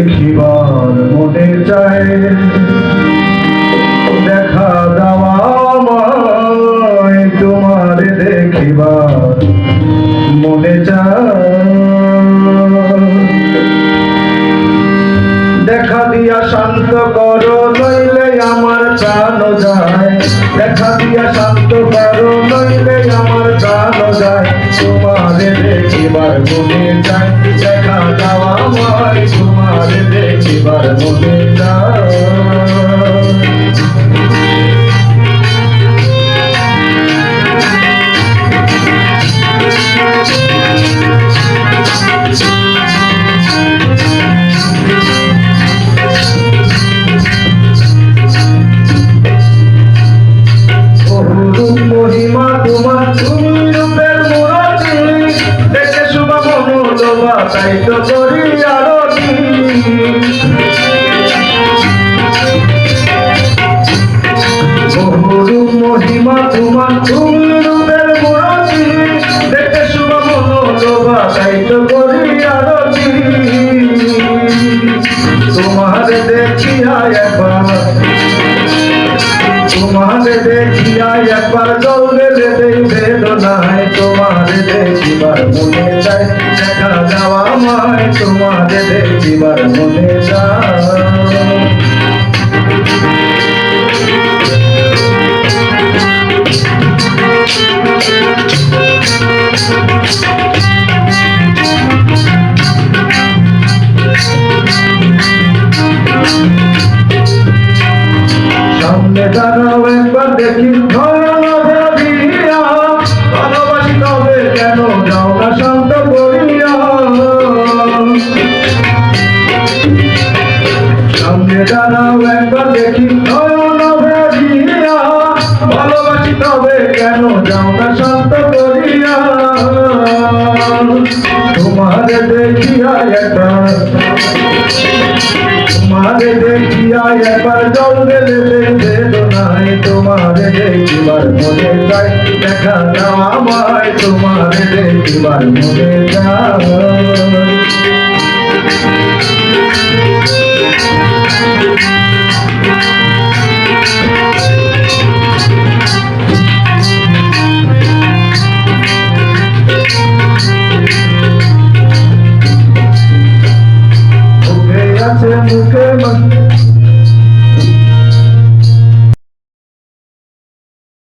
দেখিবার মনে চায়। দেখা দেওয়া আমায়, তোমার দেখিবার মনে চায়। দেখা দিয়া শান্ত করো, নইলে আমার প্রাণ যায়। দেখা দিয়া শান্ত করো, নইলে আমার প্রাণ যায়। তোমারে দেখিবার মনে যায় দেখা যাওয়া আমার তোমারে দেখিবার মনে মহিমা তোমার তাই তো করি আরতি অপরূপ মহিমা তোমার তুমি রূপের মূরতি। দেখে শুভ মনোলোভা তাই তো করি একবার, তোমারে দেখিয়া একবার দৌড়ে দেবে বেদনায় তোমারে দেখিবার মনে যাওয়া মায় তোমারে দেখিবার মনে যায় সামনে দাঁড়াও একবার দেখি ভয়াল কেন যাও না শান্ত দেখিয়া একবার, তোমারে দেখিয়া একবার জলবে দেবে বেদনায় তোমারে দেখিবার মনে যায় দেখা দাও আমায়, তোমারে দেখিবার মনে যায় Señor.